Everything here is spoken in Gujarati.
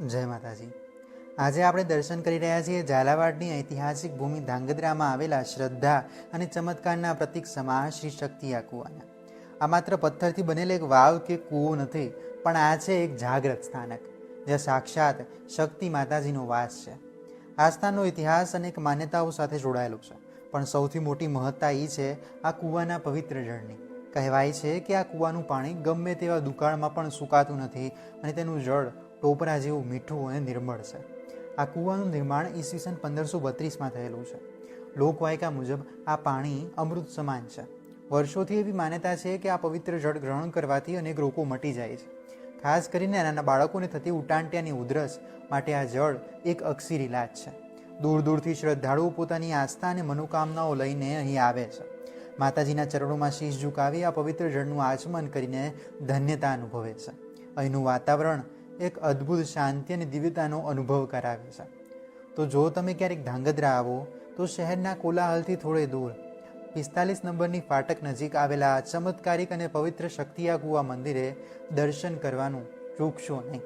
જય માતાજી. આજે આપણે દર્શન કરી રહ્યા છીએ ઝાલાવાડની ઐતિહાસિક ભૂમિ ધાંગધ્રામાં આવેલા શ્રદ્ધા અને ચમત્કારના પ્રતિક સમા શ્રી શક્તિ આ કૂવાના આ માત્ર પથ્થરથી બનેલ એક વાવ કે કૂવો નથી, પણ આ છે એક જાગ્રત સ્થાનક, જ્યાં સાક્ષાત શક્તિ માતાજીનો વાસ છે. આ સ્થાનનો ઇતિહાસ અનેક માન્યતાઓ સાથે જોડાયેલો છે, પણ સૌથી મોટી મહત્તા એ છે આ કૂવાના પવિત્ર જળની કહેવાય છે કે આ કૂવાનું પાણી ગમે તેવા દુકાળમાં પણ સુકાતું નથી અને તેનું જળ ટોપરા જેવું મીઠું અને નિર્મળ છે. આ કૂવાનું નિર્માણ ઈસવીસન પંદરસો બત્રીસમાં થયેલું છે. લોકવાયકા મુજબ આ પાણી અમૃત સમાન છે. વર્ષોથી એવી માન્યતા છે કે આ પવિત્ર જળ ગ્રહણ કરવાથી અનેક રોગો મટી જાય છે. ખાસ કરીને નાના બાળકોને થતી ઉટાંટિયાની ઉધરસ માટે આ જળ એક અક્ષીર ઇલાજ છે. દૂર દૂરથી શ્રદ્ધાળુઓ પોતાની આસ્થા અને મનોકામનાઓ લઈને અહીં આવે છે. માતાજીના ચરણોમાં શીશ ઝુકાવી આ પવિત્ર જળનું આચમન કરીને ધન્યતા અનુભવે છે. અહીંનું વાતાવરણ એક અદ્ભુત શાંતિ અને દિવ્યતાનો અનુભવ કરાવે છે. તો જો તમે ક્યારેક ધાંગધ્રા આવો, તો શહેરના કોલાહલથી થોડે દૂર. પિસ્તાલીસ નંબરની ફાટક નજીક આવેલા ચમત્કારિક અને પવિત્ર શક્તિયા કુવા મંદિરે દર્શન કરવાનું ચૂકશો નહીં.